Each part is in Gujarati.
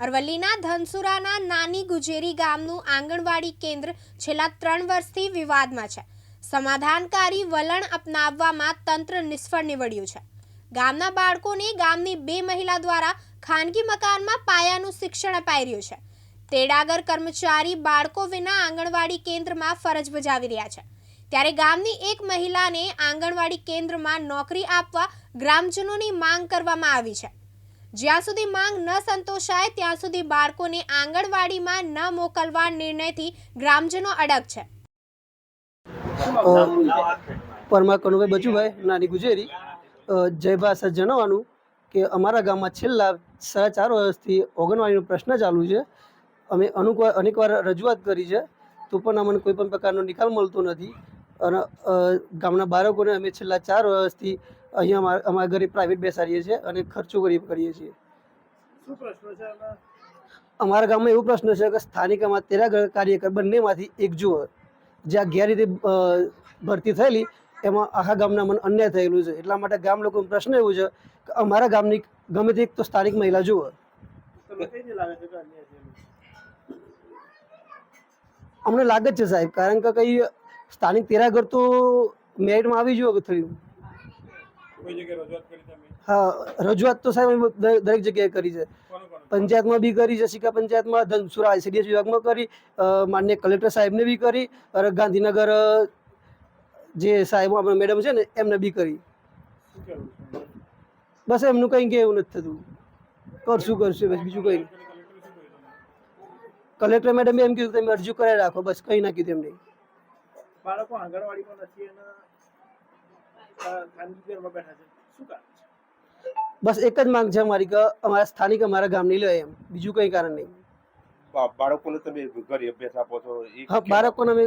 અરવલ્લીના ધનસુરાના નાની ગુજેરી ગામનું આંગણવાડી કેન્દ્ર છેલ્લા ત્રણ વર્ષથી વિવાદમાં છે. સમાધાનકારી વલણ અપનાવવામાં તંત્ર નિષ્ફળ નીવડ્યું છે. ગામના બાળકોને ગામની બે મહિલા દ્વારા ખાનગી મકાનમાં પાયાનું શિક્ષણ અપાઈ રહ્યું છે. તેડાગર કર્મચારી બાળકો વિના આંગણવાડી કેન્દ્રમાં ફરજ બજાવી રહ્યા છે. ત્યારે ગામની એક મહિલાને આંગણવાડી કેન્દ્રમાં નોકરી આપવા ગ્રામજનોની માંગ કરવામાં આવી છે. જ્યાં સુધી માંગ ન સંતોષાય ત્યાં સુધી બાળકોને આંગણવાડીમાં ન મોકલવા નિર્ણયથી ગ્રામજનો અડગ છે. પરમા કનુભાઈ બચુભાઈ નાની ગુજેરી. અ, જય ભાષા જણાવવાનું કે અમારા ગામમાં છેલ્લા સાડા ચાર વર્ષથી ઓગણવાડીનો પ્રશ્ન ચાલુ છે. અમે અનુક અનેકવાર રજૂઆત કરી છે. તો પણ અમને કોઈ પણ પ્રકારનો નિકાલ મળતો નથી. અને ગામના બાળકોને અમે છેલ્લા ચાર વર્ષથી અહીંયા અમારા અમારા ઘરે પ્રાઇવેટ બેસાડીએ છીએ અને ખર્ચો કરી કરીએ છીએ. શું પ્રશ્ન છે અમારા ગામમાં એવો પ્રશ્ન છે કે સ્થાનિક અમારા તેરા કાર્યકર બંનેમાંથી એક જુઓ. જ્યાં ગેરરીતે રીતે ભરતી થયેલી એમાં આખા ગામના મને અન્યાય થયેલું છે. એટલા માટે ગામ લોકોનો પ્રશ્ન એવું છે કે અમારા ગામની ગમે તે એક તો સ્થાનિક મહિલા જુઓ? અમને લાગે જ છે સાહેબ કારણ કે કંઈ સ્થાનિક તેરાગર તો મેરિટમાં આવી જુઓ કે થયું? કોઈ જગ્યાએ રજૂઆત કરી તમે? હા રજૂઆત તો સાહેબ દરેક જગ્યાએ કરી છે. પંચાયતમાં બી કરી છે સિક્કા પંચાયતમાં ધનસુરા આઈસીડીએસ વિભાગમાં કરી માન્ય કલેક્ટર સાહેબને બી કરી અને ગાંધીનગર જે સાહેબ આપણે મેડમ છે ને એમને બી કરી. બસ એમનું કંઈ કે એવું નથી થતું. કરશું કરશું બસ બીજું કંઈ. કલેક્ટરે મેડમે એમ કીધું તમે અરજી કરાવી રાખો બસ કંઈ ના કીધું એમને. બાળકો આંગણવાડીમાં નથી અ, ખાનગી ઘરમાં બેઠા છે. શું કારણ છે? બસ એક જ માંગ છે અમારી કે અમારા સ્થાનિક અમારા ગામની લે એમ. બીજું કંઈ કારણ નહીં. બાળકોને તમે ઘરે અભ્યાસ આપો છો હા બાળકોને અમે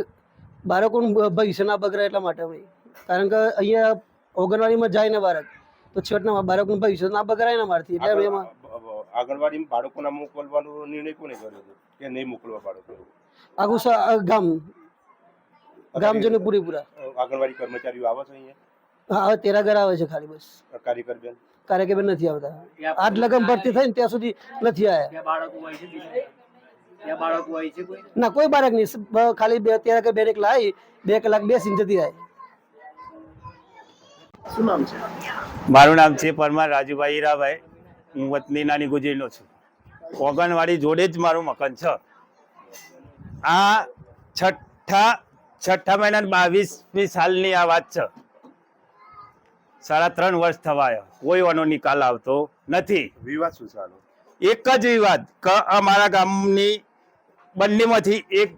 બાળકોનું ભવિષ્ય ના બગડે એટલા માટે અમે. કારણ કે અહીંયા ઓગણવાડીમાં જાય ને બાળક તો છેવટના બાળકનું ભવિષ્ય ના બગડાય ને મારથી એટલે અમે એમાં આગળ- આંગણવાડીમાં બાળકોના મોકલવાનો નિર્ણય કોને કર્યો હતો કે નહીં મોકલવા બાળકો આખું ગામ. ગામજનો પૂરેપૂરા. આંગણવાડી કર્મચારીઓ આવે છે અહીંયા? હા તેરા ઘર આવે છે ખાલી બસ. કારીગર બેન કાર્યકર નથી આવતા. આજ લગન ભરતી થઈ ને ત્યાં સુધી નથી આવ્યા. ત્યાં બાળકો હોય છે ત્યાં બાળકો હોય છે કોઈ? ના કોઈ બાળક નહીં. ખાલી બે તેરા કે બે આવી બે કલાક બેસીને જતી આવી શું નામ છે? મારું નામ છે પરમાર રાજુભાઈ હીરાભાઈ. હું વતની નાની ગુજરીનો છું. ઓગણવાડી જોડે જ મારું મકાન છે. આ છઠ્ઠા છઠ્ઠા મહિના બાવીસમી સાલની આ વાત છે. સાડા ત્રણ વર્ષ થવા કોઈ વાનો નિકાલ આવતો નથી. વિવાદ શું ચાલો એક જ વિવાદ. કે અમારા ગામની બંનેમાંથી એક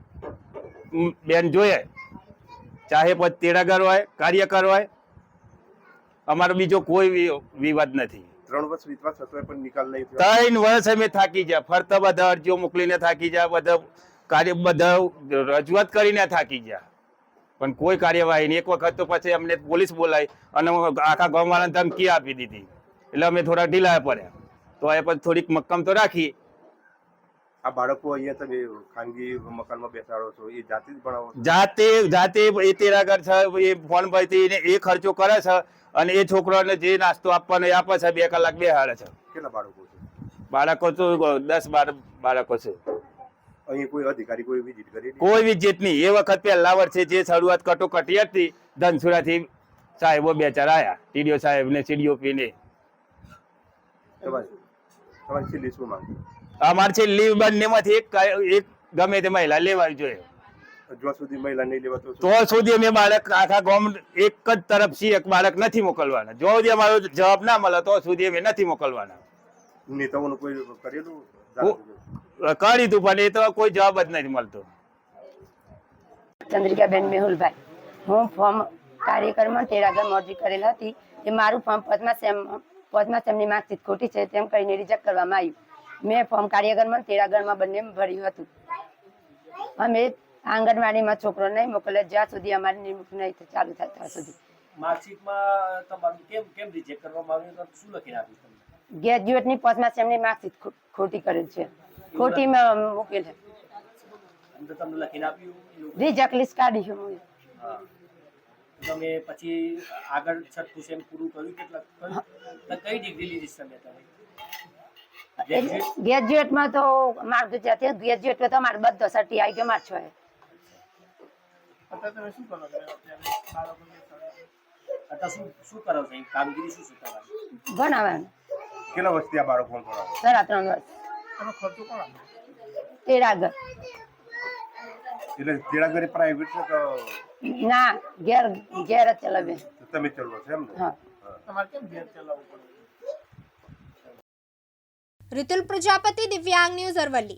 બેન જોઈએ ચાહે પછી તેડાગર હોય કાર્યકર હોય અમારો બીજો કોઈ વિવાદ નથી. ત્રણ વર્ષ વીતવા છતાંય પણ નિકાલ નહીં ત્રણ વર્ષ અમે થાકી ગયા. ફરતા બધા અરજીઓ મોકલીને થાકી ગયા. બધા કાર્ય બધા રજૂઆત કરીને થાકી ગયા. પણ કોઈ કાર્યવાહી નહીં. એક વખત તો પછી અમને પોલીસ બોલાવી અને આખા ગામવાળાને ધમકી આપી દીધી. એટલે અમે થોડા ઢીલા પડ્યા. તો એ પછી થોડીક મક્કમ તો રાખી. આ બાળકો અહીંયા તમે ખાનગી મકાનમાં બેસાડો છો એ જાતે જ ભણાવો જાતે જાતે એ તેરાગર છે એ ફોન પરથી એ ખર્ચો કરે છે અને એ છોકરાને જે નાસ્તો આપવાનો એ આપે છે બે કલાક બેહાડે છે. કેટલા બાળકો છે? બાળકો તો દસ બાર બાળકો છે. અહીં કોઈ અધિકારી કોઈ વિઝિટ કરી કોઈ વિઝિટ નહીં. એ વખત પહેલા છે જે શરૂઆત કટોકટી હતી ધનસુરાથી સાહેબો બે ચાર આવ્યા ટીડીઓ સાહેબ ને સીડીઓપી ને. અમારે છે લીવ બંનેમાંથી એક કા- એક ગમે તે મહિલા લેવાવી જોઈએ. જો સુધી મહિલા નહીં લેવા તો સુધી અમે બાળક આખા ગામ એક જ તરફથી એક બાળક નથી મોકલવાના. જો સુધી અમારો જવાબ ના મળે તો સુધી અમે નથી મોકલવાના. નેતાઓનું કોઈ કરેલું કરી તું પણ એ તો કોઈ જવાબ જ નથી મળતો. ચંદ્રિકાબેન મેહુલભાઈ હું ફોર્મ કાર્યક્રમમાં તેરાગર મોરજી કરેલ હતી. તે મારું ફોર્મ પાંચમા સેમ પાંચમા સેમની માર્કશીટ ખોટી છે તેમ કહીને રિજેક્ટ કરવામાં આવ્યું. મેં ફોર્મ કાર્યક્રમમાં તેરાગરમાં બંને ભર્યું હતું. અમે આંગણવાડીમાં છોકરો નહીં મોકલે જ્યાં સુધી અમારી નિમણૂક નહીં ચાલુ થાય ત્યાં સુધી. માર્કશીટમાં તમારું કેમ કેમ રિજેક્ટ કરવામાં આવ્યું? શું લખીને આપ્યું ગ્રેજ્યુએટની પાંચમા સેમની માર્કશીટ ખોટી કરેલ છે. ખોટી મેં મૂકેલ છે? રિજેક્ટ લિસ્ટ કાઢી હું. તમે પછી આગળ છઠ્ઠું સેમ પૂરું કર્યું? કેટલા તો કઈ ડિગ્રી લીધી છે તમે તમે? ગ્રેજ્યુએટમાં તો મારું તો જ્યાંથી ગ્રેજ્યુએટમાં તો મારે બધો સર્ટી આવી ગયો માર છો તમે શું કરો અત્યારે બાળકોને બેસાડો છો? અત્યારે શું શું કરો છો? કામગીરી શું શું તમારી ભણાવવાનું. કેટલા વર્ષથી આ બાળકોને ભણાવો સાડા ત્રણ વર્ષ. એનો ખર્ચો કોણ આપે? તેરાગર એટલે તેડાગર પ્રાઇવેટ છે કે ના ઘેર ઘેર જ ચલાવે. તમે ચલાવો છો એમ ને? હા. તમારે કેમ ઘેર ચલાવવું પડે? રિતુલ પ્રજાપતિ દિવ્યાંગ ન્યૂઝ અરવલ્લી.